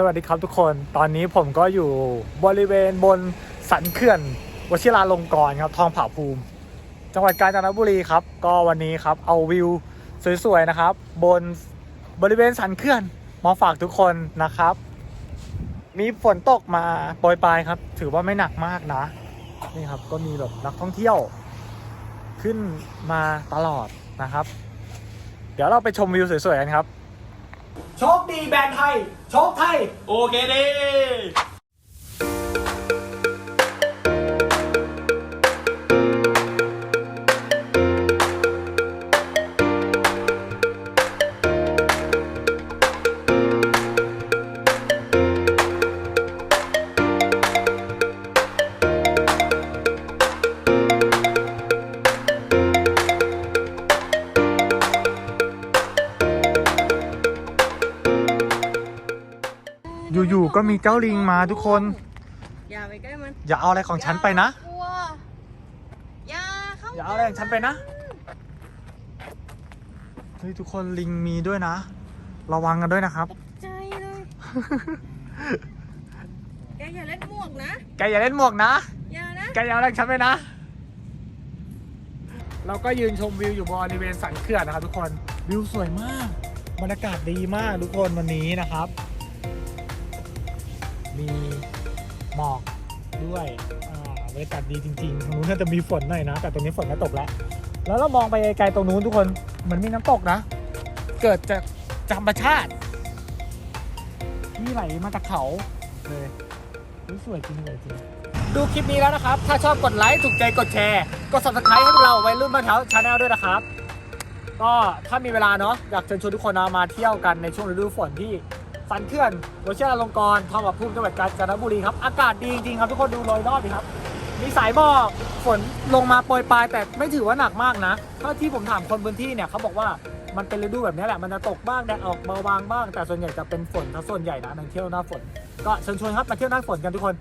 สวัสดีครับทุกคน ตอนนี้ผมก็อยู่บริเวณบนสันเขื่อนวชิราลงกรณ์ครับ ทองผาภูมิ จังหวัดกาญจนบุรีครับ ก็วันนี้ครับเอาวิวสวยๆนะครับ บนบริเวณสันเขื่อนมาฝากทุกคนนะครับ มีฝนตกมาโปรยปลายครับ ถือว่าไม่หนักมากนะ นี่ครับก็มีแบบนักท่องเที่ยว ขึ้นมาตลอดนะครับ เดี๋ยวเราไปชมวิวสวยๆกันครับ โชคดีแบรนด์ไทย โชคไทย โอเคดี อยู่ๆก็มีเจ้าลิงมาทุกคน อย่าไปใกล้มันอย่าเอาอะไรของฉันไปนะ กลัวอย่าเข้าอย่าเอาอะไรของฉันไปนะ เฮ้ยทุกคนลิงมีด้วยนะ ระวังกันด้วยนะครับ ใจเลยแกอย่าเล่นหมวกนะแกอย่าเล่นหมวกนะ อย่านะแกอย่าเอาอะไรของฉันไปนะ เราก็ยืนชมวิวอยู่บริเวณสันเขื่อนนะครับทุกคน วิวสวยมาก บรรยากาศดีมากทุกคนวันนี้นะครับ มีหมอกด้วยบรรยากาศดีจริงๆตรงนู้นน่าจะมีฝนหน่อยนะ แต่ตรงนี้ฝนไม่ตกแล้ว แล้วเรามองไปไกลๆตรงนู้นทุกคนเหมือนมีน้ำตกนะ เกิดจากธรรมชาติที่ไหลมาจากเขาเลยสวยจริงสวยจริง ดูคลิปนี้แล้วนะครับ ถ้าชอบกดไลค์ ถูกใจกดแชร์ กด subscribe ให้พวกเราไว้รุ่นบ้านเท้าชาแนลด้วยนะครับ ก็ถ้ามีเวลาเนาะ อยากเชิญชวนทุกคนนะมาเที่ยวกันในช่วงฤดูฝนที่ สันเขื่อนวชิราลงกรณ์ทองผาภูมิจังหวัดกาญจนบุรีครับ อากาศดีจริงครับ ทุกคนดูลอยรอบดิครับ มีสายหมอกฝนลงมาโปรยปลายแต่ไม่ถือว่าหนักมากนะเท่าที่ผมถามคนพื้นที่เนี่ยเขาบอกว่ามันเป็นฤดูแบบนี้แหละ มันจะตกบ้างแดดออกเบาบางบ้าง แต่ส่วนใหญ่จะเป็นฝนถ้าส่วนใหญ่นะนักเที่ยวหน้าฝน ก็เชิญชวนครับมาเที่ยวหน้าฝนกันทุกคน